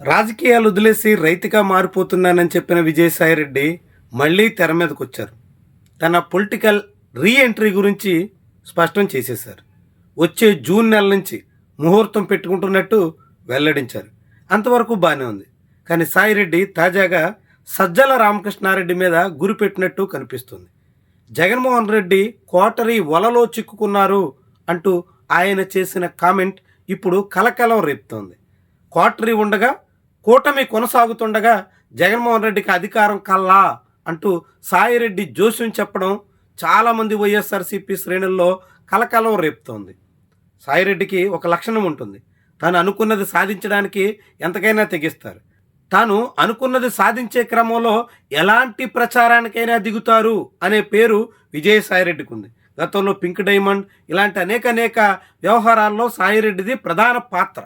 రాజకీయాలు వదిలేసి రైతుగా మారిపోతున్నానని చెప్పిన విజయసాయిరెడ్డి మళ్ళీ తెర మీదకి వచ్చారు. తన పొలిటికల్ రీ ఎంట్రీ గురించి స్పష్టం చేసేశారు. వచ్చే జూన్ నెల నుంచి ముహూర్తం పెట్టుకుంటున్నట్టు వెల్లడించారు. అంతవరకు బాగానే ఉంది. కానీ సాయిరెడ్డి తాజాగా సజ్జల రామకృష్ణారెడ్డి మీద గురి పెట్టినట్టు కనిపిస్తుంది. జగన్మోహన్ రెడ్డి కోటరీ వలలో చిక్కుకున్నారు అంటూ ఆయన చేసిన కామెంట్ ఇప్పుడు కలకలం రేపుతోంది. కోటరీ ఉండగా కూటమి కొనసాగుతుండగా జగన్మోహన్ రెడ్డికి అధికారం కల్లా అంటూ సాయిరెడ్డి జోస్యం చెప్పడం చాలామంది వైఎస్ఆర్సీపీ శ్రేణుల్లో కలకలం రేపుతోంది. సాయిరెడ్డికి ఒక లక్షణం ఉంటుంది. తాను అనుకున్నది సాధించడానికి ఎంతకైనా తెగిస్తారు. తాను అనుకున్నది సాధించే క్రమంలో ఎలాంటి ప్రచారానికైనా దిగుతారు అనే పేరు విజయసాయిరెడ్డికి ఉంది గతంలో పింక్ డైమండ్ ఇలాంటి అనేక అనేక వ్యవహారాల్లో సాయిరెడ్డిది ప్రధాన పాత్ర.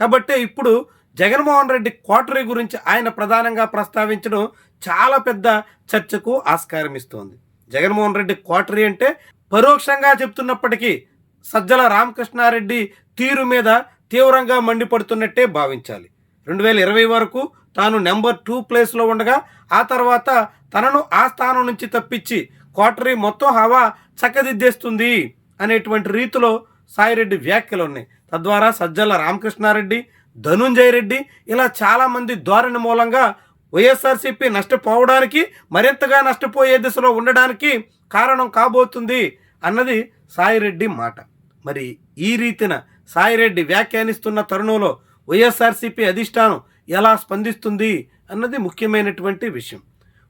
కాబట్టే ఇప్పుడు జగన్మోహన్ రెడ్డి కోటరీ గురించి ఆయన ప్రధానంగా ప్రస్తావించడం చాలా పెద్ద చర్చకు ఆస్కారం ఇస్తోంది. జగన్మోహన్ రెడ్డి కోటరీ అంటే పరోక్షంగా చెప్తున్నప్పటికీ సజ్జల రామకృష్ణారెడ్డి తీరు మీద తీవ్రంగా మండిపడుతున్నట్టే భావించాలి. రెండు వేల ఇరవై వరకు తాను నెంబర్ టూ ప్లేస్లో ఉండగా ఆ తర్వాత తనను ఆ స్థానం నుంచి తప్పించి కోటరీ మొత్తం హవా చక్కదిద్దేస్తుంది అనేటువంటి రీతిలో సాయిరెడ్డి వ్యాఖ్యలు ఉన్నాయి. తద్వారా సజ్జల రామకృష్ణారెడ్డి ధనుంజయ రెడ్డి ఇలా చాలామంది ధోరణి మూలంగా వైఎస్ఆర్సీపీ నష్టపోవడానికి మరింతగా నష్టపోయే దిశలో ఉండడానికి కారణం కాబోతుంది అన్నది సాయిరెడ్డి మాట. మరి ఈ రీతిన సాయిరెడ్డి వ్యాఖ్యానిస్తున్న తరుణంలో వైఎస్ఆర్సీపీ అధిష్టానం ఎలా స్పందిస్తుంది అన్నది ముఖ్యమైనటువంటి విషయం.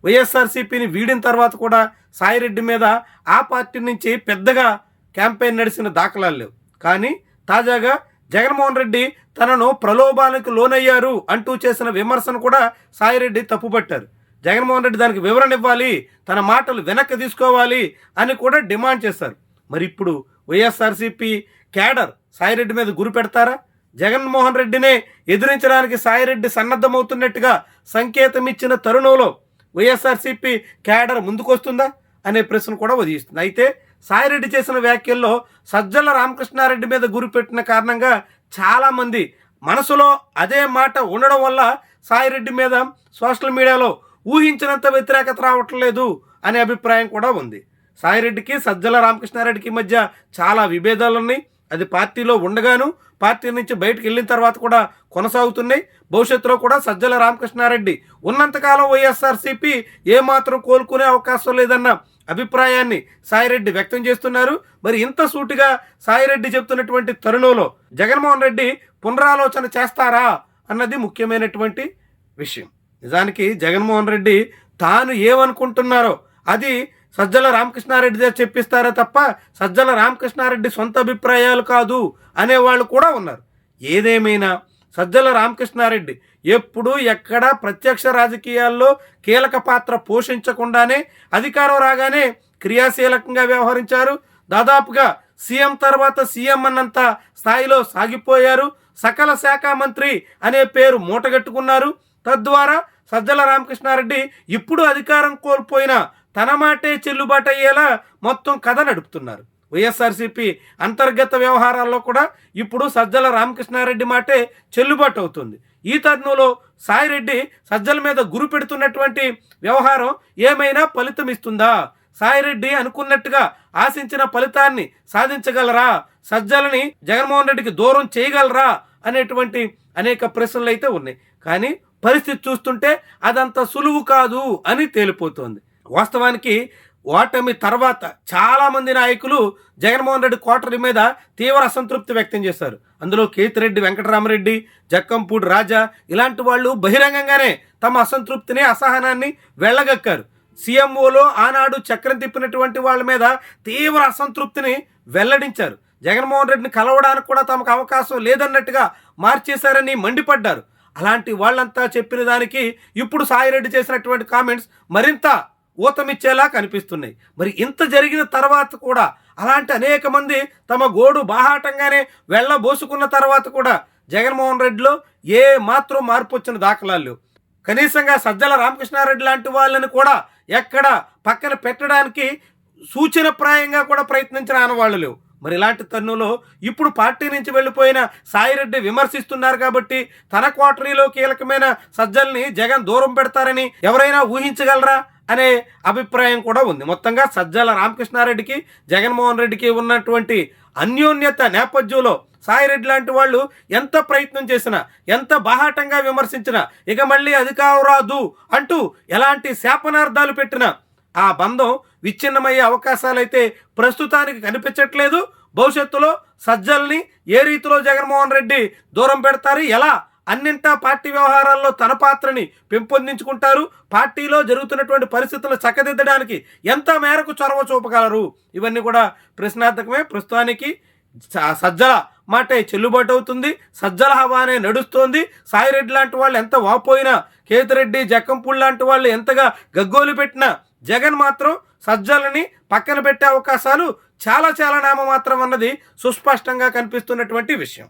వైఎస్ఆర్సీపీని వీడిన తర్వాత కూడా సాయిరెడ్డి మీద ఆ పార్టీ నుంచి పెద్దగా క్యాంపెయిన్ నడిచిన దాఖలాలు లేవు. కానీ తాజాగా జగన్మోహన్ రెడ్డి తనను ప్రలోభానికి లోనయ్యారు అంటూ చేసిన విమర్శను కూడా సాయిరెడ్డి తప్పుపట్టారు. జగన్మోహన్ రెడ్డి దానికి వివరణ ఇవ్వాలి తన మాటలు వెనక్కి తీసుకోవాలి అని కూడా డిమాండ్ చేశారు. మరి ఇప్పుడు వైఎస్ఆర్సీపీ క్యాడర్ సాయిరెడ్డి మీద గురి పెడతారా? జగన్మోహన్ రెడ్డినే ఎదిరించడానికి సాయిరెడ్డి సన్నద్ధమవుతున్నట్టుగా సంకేతం ఇచ్చిన తరుణంలో వైఎస్ఆర్సీపీ క్యాడర్ ముందుకొస్తుందా? అనే ప్రశ్న కూడా ఉదయిస్తుంది. అయితే సాయిరెడ్డి చేసిన వ్యాఖ్యల్లో సజ్జల రామకృష్ణారెడ్డి మీద గురిపెట్టిన కారణంగా చాలామంది మనసులో అదే మాట ఉండడం వల్ల సాయిరెడ్డి మీద సోషల్ మీడియాలో ఊహించినంత వ్యతిరేకత రావట్లేదు అనే అభిప్రాయం కూడా ఉంది. సాయిరెడ్డికి సజ్జల రామకృష్ణారెడ్డికి మధ్య చాలా విభేదాలు ఉన్నాయి అది పార్టీలో ఉండగాను పార్టీ నుంచి బయటకు వెళ్ళిన తర్వాత కూడా కొనసాగుతున్నాయి. భవిష్యత్తులో కూడా సజ్జల రామకృష్ణారెడ్డి ఉన్నంతకాలం వైఎస్ఆర్సీపీ ఏమాత్రం కోలుకునే అవకాశం లేదన్న అభిప్రాయాన్ని సాయిరెడ్డి వ్యక్తం చేస్తున్నారు. మరి ఇంత సూటిగా సాయిరెడ్డి చెప్తున్నటువంటి తరుణంలో జగన్మోహన్ రెడ్డి పునరాలోచన చేస్తారా అన్నది ముఖ్యమైనటువంటి విషయం. నిజానికి జగన్మోహన్ రెడ్డి తాను ఏమనుకుంటున్నారో అది సజ్జల రామకృష్ణారెడ్డి చెప్పిస్తారే తప్ప సజ్జల రామకృష్ణారెడ్డి సొంత అభిప్రాయాలు కాదు అనేవాళ్ళు కూడా ఉన్నారు. ఏదేమైనా సజ్జల రామకృష్ణారెడ్డి ఎప్పుడు ఎక్కడ ప్రత్యక్ష రాజకీయాల్లో కీలక పాత్ర పోషించకుండానే అధికారం రాగానే క్రియాశీలకంగా వ్యవహరించారు. దాదాపుగా సీఎం తర్వాత సీఎం అన్నంత స్థాయిలో సాగిపోయారు. సకల శాఖ మంత్రి అనే పేరు మూటగట్టుకున్నారు. తద్వారా సజ్జల రామకృష్ణారెడ్డి ఇప్పుడు అధికారం కోల్పోయిన తన మాటే చెల్లుబాటు అయ్యేలా మొత్తం కథ నడుపుతున్నారు. వైఎస్ఆర్సీపీ అంతర్గత వ్యవహారాల్లో కూడా ఇప్పుడు సజ్జల రామకృష్ణారెడ్డి మాటే చెల్లుబాటు అవుతుంది. ఈ తరుణంలో సాయిరెడ్డి సజ్జల మీద గురి పెడుతున్నటువంటి వ్యవహారం ఏమైనా ఫలితం ఇస్తుందా? సాయిరెడ్డి అనుకున్నట్టుగా ఆశించిన ఫలితాన్ని సాధించగలరా? సజ్జలని జగన్మోహన్ రెడ్డికి దూరం చేయగలరా? అనేటువంటి అనేక ప్రశ్నలు అయితే ఉన్నాయి. కానీ పరిస్థితి చూస్తుంటే అదంత సులువు కాదు అని తేలిపోతోంది. వాస్తవానికి ఓటమి తర్వాత చాలామంది నాయకులు జగన్మోహన్ రెడ్డి కోటరీ మీద తీవ్ర అసంతృప్తి వ్యక్తం చేశారు. అందులో కేతిరెడ్డి వెంకటరామరెడ్డి జక్కంపూడి రాజా ఇలాంటి వాళ్ళు బహిరంగంగానే తమ అసంతృప్తిని అసహనాన్ని వెళ్ళగక్కారు సీఎంఓలో ఆనాడు చక్రం తిప్పినటువంటి వాళ్ళ మీద తీవ్ర అసంతృప్తిని వెల్లడించారు. జగన్మోహన్ రెడ్డిని కలవడానికి కూడా తమకు అవకాశం లేదన్నట్టుగా మార్చేశారని మండిపడ్డారు. అలాంటి వాళ్ళంతా చెప్పిన దానికి ఇప్పుడు సాయిరెడ్డి చేసినటువంటి కామెంట్స్ మరింత ఊతమిచ్చేలా కనిపిస్తున్నాయి. మరి ఇంత జరిగిన తర్వాత కూడా అలాంటి అనేక మంది తమ గోడు బాహాటంగానే వెళ్ళబోసుకున్న తర్వాత కూడా జగన్మోహన్ రెడ్డిలో ఏ మాత్రం మార్పు వచ్చిన దాఖలాలు కనీసంగా సజ్జల రామకృష్ణారెడ్డి లాంటి వాళ్ళని కూడా ఎక్కడ పక్కన పెట్టడానికి సూచనప్రాయంగా కూడా ప్రయత్నించిన ఆనవాళ్ళు లేవు. మరి ఇలాంటి తన్నులో ఇప్పుడు పార్టీ నుంచి వెళ్ళిపోయిన సాయిరెడ్డి విమర్శిస్తున్నారు కాబట్టి తన క్వార్టరీలో కీలకమైన సజ్జల్ని జగన్ దూరం పెడతారని ఎవరైనా ఊహించగలరా? అనే అభిప్రాయం కూడా ఉంది. మొత్తంగా సజ్జల రామకృష్ణారెడ్డికి జగన్మోహన్ రెడ్డికి ఉన్నటువంటి అన్యోన్యత నేపథ్యంలో సాయిరెడ్డి లాంటి వాళ్ళు ఎంత ప్రయత్నం చేసినా ఎంత బాహాటంగా విమర్శించినా ఇక మళ్ళీ అధికారం రాదు అంటూ ఎలాంటి శాపనార్థాలు పెట్టినా ఆ బంధం విచ్ఛిన్నమయ్యే అవకాశాలైతే ప్రస్తుతానికి కనిపించట్లేదు. భవిష్యత్తులో సజ్జల్ని ఏ రీతిలో జగన్మోహన్ రెడ్డి దూరం పెడతారు ఎలా అన్నింటా పార్టీ వ్యవహారాల్లో తన పాత్రని పెంపొందించుకుంటారు. పార్టీలో జరుగుతున్నటువంటి పరిస్థితులను చక్కదిద్దడానికి ఎంత మేరకు చొరవ చూపగలరు? ఇవన్నీ కూడా ప్రశ్నార్థకమే. ప్రస్తుతానికి సజ్జల మాటే చెల్లుబాటు అవుతుంది. సజ్జల హవానే నడుస్తోంది. సాయిరెడ్డి లాంటి వాళ్ళు ఎంత వాపోయినా కేతిరెడ్డి జక్కంపూడి లాంటి వాళ్ళు ఎంతగా గగ్గోలు పెట్టినా జగన్ మాత్రం సజ్జలని పక్కన పెట్టే అవకాశాలు చాలా చాలా నామమాత్రం అన్నది సుస్పష్టంగా కనిపిస్తున్నటువంటి విషయం.